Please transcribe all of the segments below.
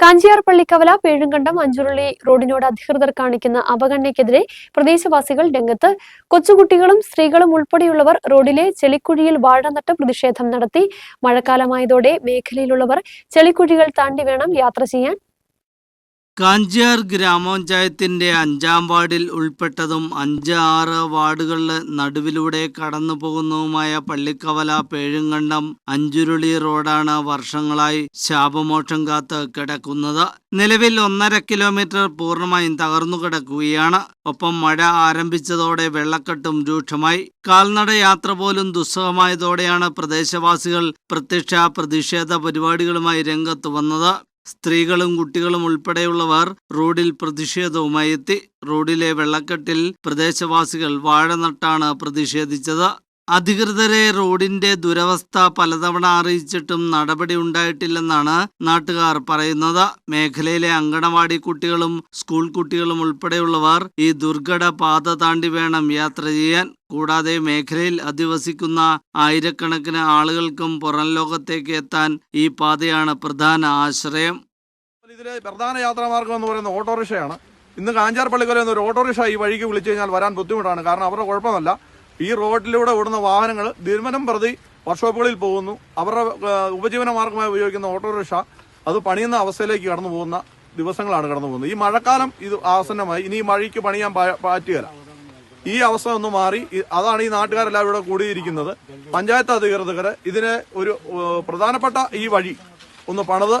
കാഞ്ചിയാർ പള്ളിക്കവല പേഴുങ്കണ്ടം അഞ്ചുരുളി റോഡിനോട് അധികൃതർ കാണിക്കുന്ന അവഗണനയ്ക്കെതിരെ പ്രദേശവാസികൾ രംഗത്ത് കൊച്ചുകുട്ടികളും സ്ത്രീകളും ഉൾപ്പെടെയുള്ളവർ റോഡിലെ ചെളിക്കുഴിയിൽ വാഴ നട്ട് പ്രതിഷേധം നടത്തി. മഴക്കാലമായതോടെ മേഖലയിലുള്ളവർ ചെളിക്കുഴികൾ താണ്ടി വേണം യാത്ര ചെയ്യാൻ. കാഞ്ചിയാർ ഗ്രാമപഞ്ചായത്തിന്റെ അഞ്ചാം വാർഡിൽ ഉൾപ്പെട്ടതും അഞ്ച് ആറ് വാർഡുകളിലെ നടുവിലൂടെ കടന്നു പോകുന്നതുമായ പള്ളിക്കവല പേഴുങ്കണ്ടം അഞ്ചുരുളി റോഡാണ് വർഷങ്ങളായി ശാപമോക്ഷം കാത്ത് കിടക്കുന്നത്. നിലവിൽ ഒന്നര കിലോമീറ്റർ പൂർണമായും തകർന്നു കിടക്കുകയാണ്. ഒപ്പം മഴ ആരംഭിച്ചതോടെ വെള്ളക്കെട്ടും രൂക്ഷമായി. കാൽനട യാത്ര പോലും ദുസ്സഹമായതോടെയാണ് പ്രദേശവാസികൾ പ്രത്യക്ഷ പ്രതിഷേധ പരിപാടികളുമായി രംഗത്ത് വന്നത്. സ്ത്രീകളും കുട്ടികളും ഉൾപ്പെടെയുള്ളവർ റോഡിൽ പ്രതിഷേധവുമായി എത്തി. റോഡിലെ വെള്ളക്കെട്ടിൽ പ്രദേശവാസികൾ വാഴ നട്ടാണ് പ്രതിഷേധിച്ചത്. അധികൃതരെ റോഡിന്റെ ദുരവസ്ഥ പലതവണ അറിയിച്ചിട്ടും നടപടി ഉണ്ടായിട്ടില്ലെന്നാണ് നാട്ടുകാർ പറയുന്നത്. മേഖലയിലെ അങ്കണവാടി കുട്ടികളും സ്കൂൾ കുട്ടികളും ഉൾപ്പെടെയുള്ളവർ ഈ ദുർഘട പാത താണ്ടി വേണം യാത്ര ചെയ്യാൻ. കൂടാതെ മേഖലയിൽ അധിവസിക്കുന്ന ആയിരക്കണക്കിന് ആളുകൾക്കും പുറം ലോകത്തേക്ക് എത്താൻ ഈ പാതയാണ് പ്രധാന ആശ്രയം. ഇതിലെ പ്രധാന യാത്രാമാർഗം എന്ന് പറയുന്നത് ഓട്ടോറിക്ഷയാണ്. ഇന്ന് കാഞ്ചാർ പള്ളിക്കല എന്നൊരു ഓട്ടോറിക്ഷ ഈ വഴിക്ക് വിളിച്ചു കഴിഞ്ഞാൽ വരാൻ ബുദ്ധിമുട്ടാണ്. കാരണം അവരുടെ കുഴപ്പമല്ല. ഈ റോഡിലൂടെ ഓടുന്ന വാഹനങ്ങൾ ദിനമനം പ്രതി വർക്ക്ഷോപ്പുകളിൽ പോകുന്നു. അവരുടെ ഉപജീവന മാർഗമായി ഉപയോഗിക്കുന്ന ഓട്ടോറിക്ഷ അത് പണിയുന്ന അവസ്ഥയിലേക്ക് കടന്നു പോകുന്ന ദിവസങ്ങളാണ് കടന്നു പോകുന്നത്. ഈ മഴക്കാലം ഇത് ആസന്നമായി. ഇനി ഈ മഴയ്ക്ക് പണിയാൻ പറ്റുകയില്ല. ഈ അവസ്ഥ ഒന്ന് മാറി. അതാണ് ഈ നാട്ടുകാരെല്ലാം ഇവിടെ കൂടിയിരിക്കുന്നത്. പഞ്ചായത്ത് അധികൃതർ ഇതിനെ ഒരു പ്രധാനപ്പെട്ട ഈ വഴി ഒന്ന് പണിത്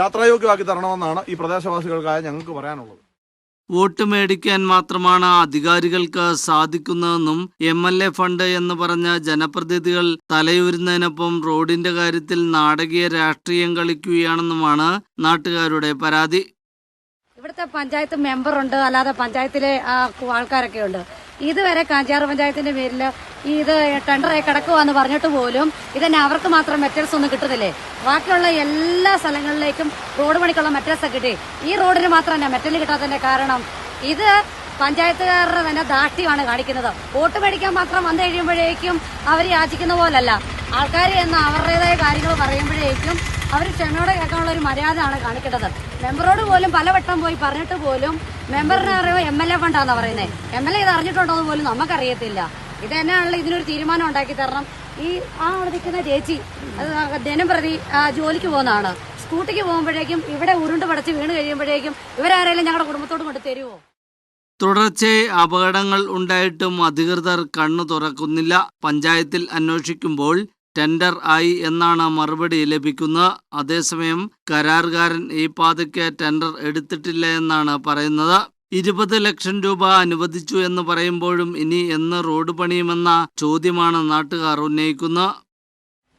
യാത്രായോഗ്യമാക്കി തരണമെന്നാണ് ഈ പ്രദേശവാസികൾക്കായ ഞങ്ങൾക്ക് പറയാനുള്ളത്. വോട്ട് മേടിക്കാൻ മാത്രമാണ് അധികാരികൾക്ക് സാധിക്കുന്നതെന്നും എം എൽ എ ഫണ്ട് എന്ന് പറഞ്ഞ ജനപ്രതിനിധികൾ തലയൂരുന്നതിനൊപ്പം റോഡിന്റെ കാര്യത്തിൽ നാടകീയ രാഷ്ട്രീയം കളിക്കുകയാണെന്നുമാണ് നാട്ടുകാരുടെ പരാതി. ഇവിടുത്തെ പഞ്ചായത്ത് മെമ്പറുണ്ട് അല്ലാതെ പഞ്ചായത്തിലെ ആൾക്കാരൊക്കെ ഉണ്ട്. ഇതുവരെ കാഞ്ചാറ് പഞ്ചായത്തിന്റെ പേരിൽ ഇത് ടെൻഡറായി കിടക്കുവാന്ന് പറഞ്ഞിട്ട് പോലും ഇതന്നെ അവർക്ക് മാത്രം മെറ്റൽസ് ഒന്നും കിട്ടുന്നില്ലേ? ബാക്കിയുള്ള എല്ലാ സ്ഥലങ്ങളിലേക്കും റോഡ് പണിക്കുള്ള മെറ്റൽസ് കിട്ടി. ഈ റോഡിന് മാത്രം തന്നെ മെറ്റൽ കിട്ടാത്തതിന്റെ കാരണം ഇത് പഞ്ചായത്തുകാരുടെ തന്നെ ദാഷ്ട്യമാണ് കാണിക്കുന്നത്. വോട്ട് മേടിക്കാൻ മാത്രം വന്നു കഴിയുമ്പോഴേക്കും അവർ യാചിക്കുന്ന പോലല്ല. ആൾക്കാർ എന്ന് അവരുടേതായ കാര്യങ്ങൾ പറയുമ്പോഴേക്കും അവർ ക്ഷമയോടെ കേൾക്കാനുള്ള ഒരു മര്യാദയാണ് കാണിക്കേണ്ടത്. മെമ്പറോട് പോലും പലവട്ടം പോയി പറഞ്ഞിട്ട് പോലും മെമ്പറിനെ അറിയോ എം എൽ എ ഫണ്ടാന്ന് പറയുന്നത് എം എൽ എ ഇത് അറിഞ്ഞിട്ടുണ്ടോ എന്ന് പോലും നമുക്കറിയത്തില്ല. ഇത് തന്നെയാണല്ലോ ഇതിനൊരു തീരുമാനം ഉണ്ടാക്കി തരണം. ഈ ആ നിൽക്കുന്ന ചേച്ചി ദിനം പ്രതി ജോലിക്ക് പോകുന്നതാണ്. സ്കൂട്ടിക്ക് പോകുമ്പോഴേക്കും ഇവിടെ ഉരുണ്ട് പടച്ച് വീണ് കഴിയുമ്പോഴേക്കും ഇവരാരെങ്കിലും ഞങ്ങളുടെ കുടുംബത്തോട് കൊണ്ട് തരുമോ തുടർച്ചയായി അപകടങ്ങൾ ഉണ്ടായിട്ടും അധികൃതർ കണ്ണു തുറക്കുന്നില്ല. പഞ്ചായത്തിൽ അന്വേഷിക്കുമ്പോൾ ടെൻഡർ ആയി എന്നാണ് മറുപടി ലഭിക്കുന്നത് അതേസമയം കരാറുകാരൻ ഈ പാതയ്ക്ക് ടെൻഡർ എടുത്തിട്ടില്ല എന്നാണ് പറയുന്നത്. ഇരുപത് ലക്ഷം രൂപ അനുവദിച്ചു എന്ന് പറയുമ്പോഴും ഇനി എന്ന് റോഡ് പണിയുമെന്ന ചോദ്യമാണ് നാട്ടുകാർ ഉന്നയിക്കുന്നത്.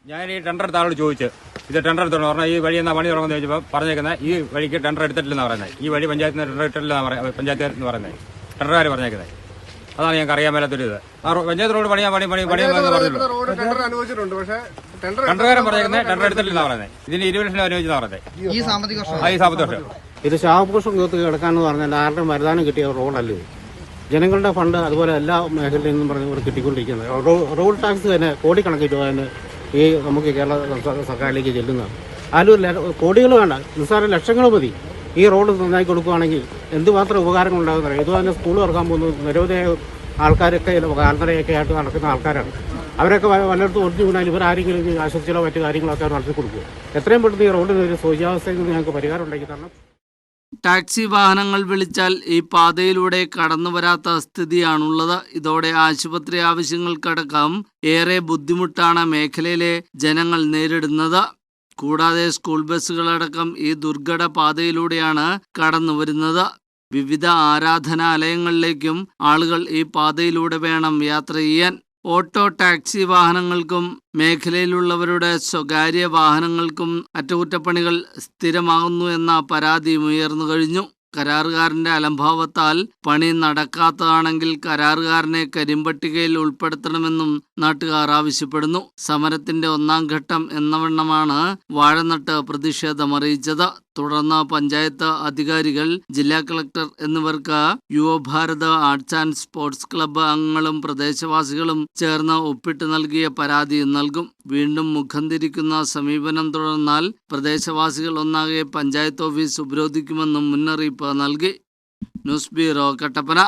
ഞാൻ ഈ ടെൻഡർ താഴോട് ചോദിച്ചു. ഇത് ടെൻഡർ എടുത്തോളൂ പറഞ്ഞാൽ ഈ വഴി എന്നാ പണി തുടങ്ങുന്നത് ചോദിച്ചപ്പോൾ പറഞ്ഞേക്കുന്നത് ഈ വഴിക്ക് ടെൻഡർ എടുത്തിട്ടില്ലെന്നാണ് പറയുന്നത് ഈ വഴി പഞ്ചായത്തിന് ടെൻഡർ എടുത്തിട്ടില്ലെന്നാണ് പറയുന്നത് പഞ്ചായത്ത് എന്ന് പറയുന്നത് ടെൻഡർകാർ പറഞ്ഞേക്കുന്നത് അതാണ് ഞങ്ങൾക്ക് അറിയാൻ മേലാത്തൊരു ഇത്. ആ പഞ്ചായത്ത് റോഡ് പണിയാ പണി പണി പണിയാൻ പറഞ്ഞുള്ളൂ റോഡ് ടെൻഡർ അനുവദിച്ചിട്ടുണ്ട്. പക്ഷേ ടെൻഡർ ടെൻഡർകാരൻ പറഞ്ഞേക്കുന്നത് ടെൻഡർ എടുത്തിട്ടില്ല പറയുന്നത് ഇതിന് ഇരുപത് ലക്ഷം അനുവദിച്ചാ പറഞ്ഞത്. ഈ സാമ്പത്തിക വർഷം. ആ ഈ സാമ്പത്തിക വർഷം. ഇത് ശാപകോഷം തീർത്ത് കിടക്കാന്ന് പറഞ്ഞാൽ ആരുടെയും വരുതാനം കിട്ടിയ റോഡല്ലേ ജനങ്ങളുടെ ഫണ്ട് അതുപോലെ എല്ലാ മേഖലയിൽ നിന്നും പറഞ്ഞ് ഇവിടെ കിട്ടിക്കൊണ്ടിരിക്കുന്നത്. റോഡ് ടാക്സ് തന്നെ കോടിക്കണക്കിന് രൂപ തന്നെ ഈ നമുക്ക് കേരള സംസ്ഥാന സർക്കാരിലേക്ക് ചെല്ലുന്നതാണ്. ആരും കോടികൾ വേണ്ട. നിസ്സാര ലക്ഷങ്ങൾ മതി. ഈ റോഡ് നന്നായി കൊടുക്കുകയാണെങ്കിൽ എന്തുമാത്രം ഉപകാരങ്ങൾ ഉണ്ടാകുന്നില്ല ഇത് തന്നെ സ്കൂൾ തുറക്കാൻ പോകുന്നത് നിരവധി ആൾക്കാരൊക്കെ കാൽനടയൊക്കെ ആയിട്ട് നടക്കുന്ന ആൾക്കാരാണ്. അവരൊക്കെ വല്ലയിടത്തും ഒടിഞ്ഞു വീണാൽ ഇവർ ആരെങ്കിലും ആശുപത്രിയിലോ മറ്റു കാര്യങ്ങളൊക്കെ നടത്തി കൊടുക്കുക എത്രയും പെട്ടെന്ന് ഈ റോഡിന് ഒരു ശോചാവസ്ഥയിൽ നിന്ന് ഞങ്ങൾക്ക് പരിഹാരം ഉണ്ടാക്കി തരണം. ടാക്സി വാഹനങ്ങൾ വിളിച്ചാൽ ഈ പാതയിലൂടെ കടന്നു വരാത്ത സ്ഥിതിയാണുള്ളത്. ഇതോടെ ആശുപത്രി ആവശ്യങ്ങൾക്കടക്കം ഏറെ ബുദ്ധിമുട്ടാണ് മേഖലയിലെ ജനങ്ങൾ നേരിടുന്നത്. കൂടാതെ സ്കൂൾ ബസ്സുകളടക്കം ഈ ദുർഘട പാതയിലൂടെയാണ് കടന്നു വരുന്നത്. വിവിധ ആരാധനാലയങ്ങളിലേക്കും ആളുകൾ ഈ പാതയിലൂടെ വേണം യാത്ര ചെയ്യാൻ. ഓട്ടോ ടാക്സി വാഹനങ്ങൾക്കും മേഖലയിലുള്ളവരുടെ സ്വകാര്യ വാഹനങ്ങൾക്കും അറ്റകുറ്റപ്പണികൾ സ്ഥിരമാകുന്നു എന്ന പരാതിയും ഉയർന്നു കഴിഞ്ഞു. കരാറുകാരന്റെ അലംഭാവത്താൽ പണി നടക്കാത്തതാണെങ്കിൽ കരാറുകാരനെ കരിമ്പട്ടികയിൽ ഉൾപ്പെടുത്തണമെന്നും നാട്ടുകാർ ആവശ്യപ്പെടുന്നു. സമരത്തിന്റെ ഒന്നാം ഘട്ടം എന്നവണ്ണമാണ് വാഴനട്ട് പ്രതിഷേധമറിയിച്ചത് തുടർന്ന് പഞ്ചായത്ത് അധികാരികൾ ജില്ലാ കളക്ടർ എന്നിവർക്ക് Yuvabharat arts and sports club അംഗങ്ങളും പ്രദേശവാസികളും ചേർന്ന് ഒപ്പിട്ട് നൽകിയ പരാതി നൽകും. വീണ്ടും മുഖം തിരിക്കുന്ന സമീപനം തുടർന്നാൽ പ്രദേശവാസികൾ ഒന്നാകെ പഞ്ചായത്ത് ഓഫീസ് ഉപരോധിക്കുമെന്നും മുന്നറിയിപ്പ് നൽകി. News bureau Kattappana.